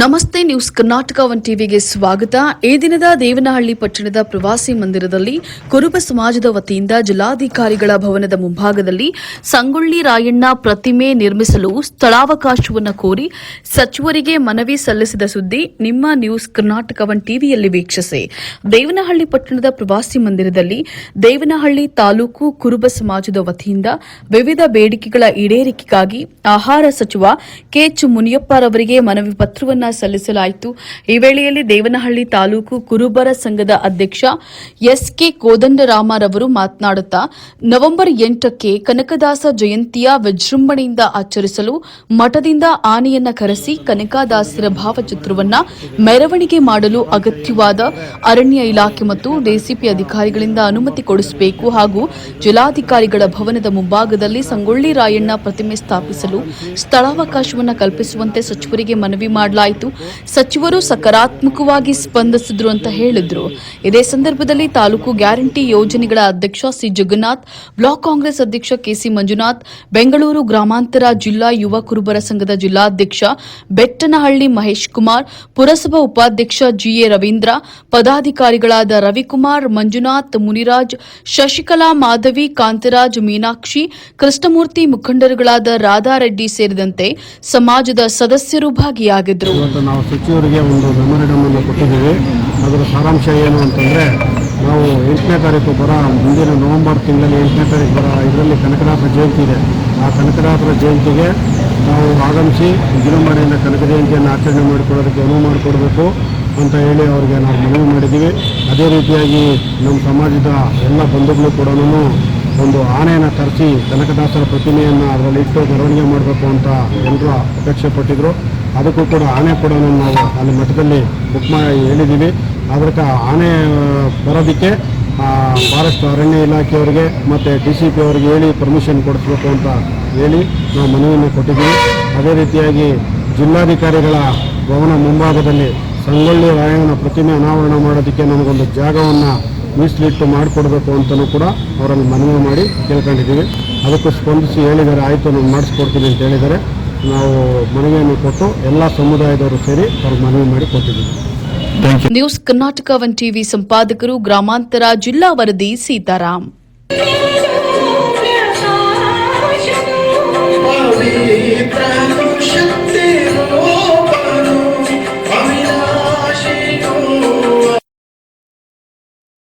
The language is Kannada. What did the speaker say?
ನಮಸ್ತೆ ನ್ಯೂಸ್ ಕರ್ನಾಟಕ ಒನ್ ಟಿವಿಗೆ ಸ್ವಾಗತ. ಈ ದಿನದ ದೇವನಹಳ್ಳಿ ಪಟ್ಟಣದ ಪ್ರವಾಸಿ ಮಂದಿರದಲ್ಲಿ ಕುರುಬ ಸಮಾಜದ ವತಿಯಿಂದ ಜಿಲ್ಲಾಧಿಕಾರಿಗಳ ಭವನದ ಮುಂಭಾಗದಲ್ಲಿ ಸಂಗೊಳ್ಳಿ ರಾಯಣ್ಣ ಪ್ರತಿಮೆ ನಿರ್ಮಿಸಲು ಸ್ಥಳಾವಕಾಶವನ್ನು ಕೋರಿ ಸಚಿವರಿಗೆ ಮನವಿ ಸಲ್ಲಿಸಿದ ಸುದ್ದಿ ನಿಮ್ಮ ನ್ಯೂಸ್ ಕರ್ನಾಟಕ ಒನ್ ಟಿವಿಯಲ್ಲಿ ವೀಕ್ಷಿಸಿ. ದೇವನಹಳ್ಳಿ ಪಟ್ಟಣದ ಪ್ರವಾಸಿ ಮಂದಿರದಲ್ಲಿ ದೇವನಹಳ್ಳಿ ತಾಲೂಕು ಕುರುಬ ಸಮಾಜದ ವತಿಯಿಂದ ವಿವಿಧ ಬೇಡಿಕೆಗಳ ಈಡೇರಿಕೆಗಾಗಿ ಆಹಾರ ಸಚಿವ ಕೆಎಚ್ ಮುನಿಯಪ್ಪರವರಿಗೆ ಮನವಿ ಪತ್ರವನ್ನ ಸಲ್ಲಿಸಲಾಯಿತು. ಈ ವೇಳೆಯಲ್ಲಿ ದೇವನಹಳ್ಳಿ ತಾಲೂಕು ಕುರುಬರ ಸಂಘದ ಅಧ್ಯಕ್ಷ ಎಸ್ಕೆ ಕೋದಂಡರಾಮರವರು ಮಾತನಾಡುತ್ತಾ, ನವೆಂಬರ್ ಎಂಟಕ್ಕೆ ಕನಕದಾಸ ಜಯಂತಿಯ ವಿಜೃಂಭಣೆಯಿಂದ ಆಚರಿಸಲು ಮಠದಿಂದ ಆನೆಯನ್ನ ಕರೆಸಿ ಕನಕದಾಸರ ಭಾವಚಿತ್ರವನ್ನ ಮೆರವಣಿಗೆ ಮಾಡಲು ಅಗತ್ಯವಾದ ಅರಣ್ಯ ಇಲಾಖೆ ಮತ್ತು ಡಿಸಿಪಿ ಅಧಿಕಾರಿಗಳಿಂದ ಅನುಮತಿ ಕೊಡಿಸಬೇಕು ಹಾಗೂ ಜಿಲ್ಲಾಧಿಕಾರಿಗಳ ಭವನದ ಮುಂಭಾಗದಲ್ಲಿ ಸಂಗೊಳ್ಳಿ ರಾಯಣ್ಣ ಪ್ರತಿಮೆ ಸ್ಥಾಪಿಸಲು ಸ್ಥಳಾವಕಾಶವನ್ನು ಕಲ್ಪಿಸುವಂತೆ ಸಚಿವರಿಗೆ ಮನವಿ ಮಾಡಲಾಯಿತು. ಸಚಿವರು ಸಕಾರಾತ್ಮಕವಾಗಿ ಸ್ಪಂದಿಸಿದ್ರು ಅಂತ ಹೇಳಿದ್ರು. ಇದೇ ಸಂದರ್ಭದಲ್ಲಿ ತಾಲೂಕು ಗ್ಯಾರಂಟಿ ಯೋಜನೆಗಳ ಅಧ್ಯಕ್ಷ ಸಿ ಜಗನ್ನಾಥ್, ಬ್ಲಾಕ್ ಕಾಂಗ್ರೆಸ್ ಅಧ್ಯಕ್ಷ ಕೆಸಿ ಮಂಜುನಾಥ್, ಬೆಂಗಳೂರು ಗ್ರಾಮಾಂತರ ಜಿಲ್ಲಾ ಯುವ ಕುರುಬರ ಸಂಘದ ಜಿಲ್ಲಾಧ್ಯಕ್ಷ ಬೆಟ್ಟನಹಳ್ಳಿ ಮಹೇಶ್ ಕುಮಾರ್, ಪುರಸಭಾ ಉಪಾಧ್ಯಕ್ಷ ಜಿಎ ರವೀಂದ್ರ, ಪದಾಧಿಕಾರಿಗಳಾದ ರವಿಕುಮಾರ್, ಮಂಜುನಾಥ್, ಮುನಿರಾಜ್, ಶಶಿಕಲಾ ಮಾಧವಿ, ಕಾಂತರಾಜ್, ಮೀನಾಕ್ಷಿ, ಕೃಷ್ಣಮೂರ್ತಿ ಮುಖಂಡರುಗಳಾದ ರಾಧಾರೆಡ್ಡಿ ಸೇರಿದಂತೆ ಸಮಾಜದ ಸದಸ್ಯರು ಭಾಗಿಯಾಗಿದ್ದರು ಇವತ್ತು ನಾವು ಸಚಿವರಿಗೆ ಒಂದು ಮೆಮೊರಿಡಮ್ ಅನ್ನು ಕೊಟ್ಟಿದ್ದೀವಿ. ಅದರ ಸಾರಾಂಶ ಏನು ಅಂತಂದರೆ, ನಾವು ಎಂಟನೇ ತಾರೀಕು ಬರ, ಮುಂದಿನ ನವೆಂಬರ್ ತಿಂಗಳಲ್ಲಿ ಎಂಟನೇ ತಾರೀಕು ಬರ, ಇದರಲ್ಲಿ ಕನಕದಾಸರ ಜಯಂತಿ ಇದೆ. ಆ ಕನಕದಾಸರ ಜಯಂತಿಗೆ ನಾವು ಆಗಮಿಸಿ ವಿಜೃಂಭಣೆಯಿಂದ ಕನಕ ಜಯಂತಿಯನ್ನು ಆಚರಣೆ ಮಾಡಿಕೊಳ್ಳೋದಕ್ಕೆ ಅನುವು ಮಾಡಿಕೊಡಬೇಕು ಅಂತ ಹೇಳಿ ಅವರಿಗೆ ನಾವು ಮನವಿ ಮಾಡಿದ್ದೀವಿ. ಅದೇ ರೀತಿಯಾಗಿ ನಮ್ಮ ಸಮಾಜದ ಎಲ್ಲ ಬಂಧುಗಳು ಕೂಡ ಒಂದು ಆನೆಯನ್ನು ತರಿಸಿ ಕನಕದಾಸರ ಪ್ರತಿಮೆಯನ್ನು ಅದರಲ್ಲಿ ಇಟ್ಟು ಮೆರವಣಿಗೆ ಮಾಡಬೇಕು ಅಂತ ಎಲ್ಲರೂ ಅಪೇಕ್ಷೆ ಪಟ್ಟಿದ್ರು. ಅದಕ್ಕೂ ಕೂಡ ಆನೆ ಕೂಡ ನಾವು ಅಲ್ಲಿ ಮಠದಲ್ಲಿ ಬುಕ್ ಮಾಡಿ ಹೇಳಿದ್ದೀವಿ. ಅದಕ್ಕೆ ಆನೆ ಬರೋದಕ್ಕೆ ಫಾರೆಸ್ಟ್ ಅರಣ್ಯ ಇಲಾಖೆಯವರಿಗೆ ಮತ್ತು ಡಿ ಸಿ ಪಿ ಅವರಿಗೆ ಹೇಳಿ ಪರ್ಮಿಷನ್ ಕೊಡಿಸ್ಬೇಕು ಅಂತ ಹೇಳಿ ನಾವು ಮನವಿಯನ್ನು ಕೊಟ್ಟಿದ್ದೀವಿ. ಅದೇ ರೀತಿಯಾಗಿ ಜಿಲ್ಲಾಧಿಕಾರಿಗಳ ಭವನ ಮುಂಭಾಗದಲ್ಲಿ ಸಂಗೊಳ್ಳಿ ರಾಯಣ್ಣನ ಪ್ರತಿಮೆ ಅನಾವರಣ ಮಾಡೋದಕ್ಕೆ ನಮಗೊಂದು ಜಾಗವನ್ನು ಮೀಸಲಿಟ್ಟು ಮಾಡಿಕೊಡ್ಬೇಕು ಅಂತಲೂ ಕೂಡ ಅವರಲ್ಲಿ ಮನವಿ ಮಾಡಿ ಕೇಳ್ಕೊಂಡಿದ್ದೀವಿ. ಅದಕ್ಕೂ ಸ್ಪಂದಿಸಿ ಹೇಳಿದ್ದಾರೆ, ಆಯಿತು, ನಾನು ಮಾಡಿಸ್ಕೊಡ್ತೀನಿ ಅಂತ ಹೇಳಿದ್ದಾರೆ. ನಾವು ಮನವಿಯನ್ನು ಕೊಟ್ಟು ಎಲ್ಲ ಸಮುದಾಯದವರು ಸೇರಿ ಅವ್ರಿಗೆ ಮನವಿ ಮಾಡಿ ಕೊಟ್ಟಿದ್ದೀವಿ. ನ್ಯೂಸ್ ಕರ್ನಾಟಕ ಒನ್ ಟಿವಿ ಸಂಪಾದಕರು ಗ್ರಾಮಾಂತರ ಜಿಲ್ಲಾ ವರದಿ ಸೀತಾರಾಮ್.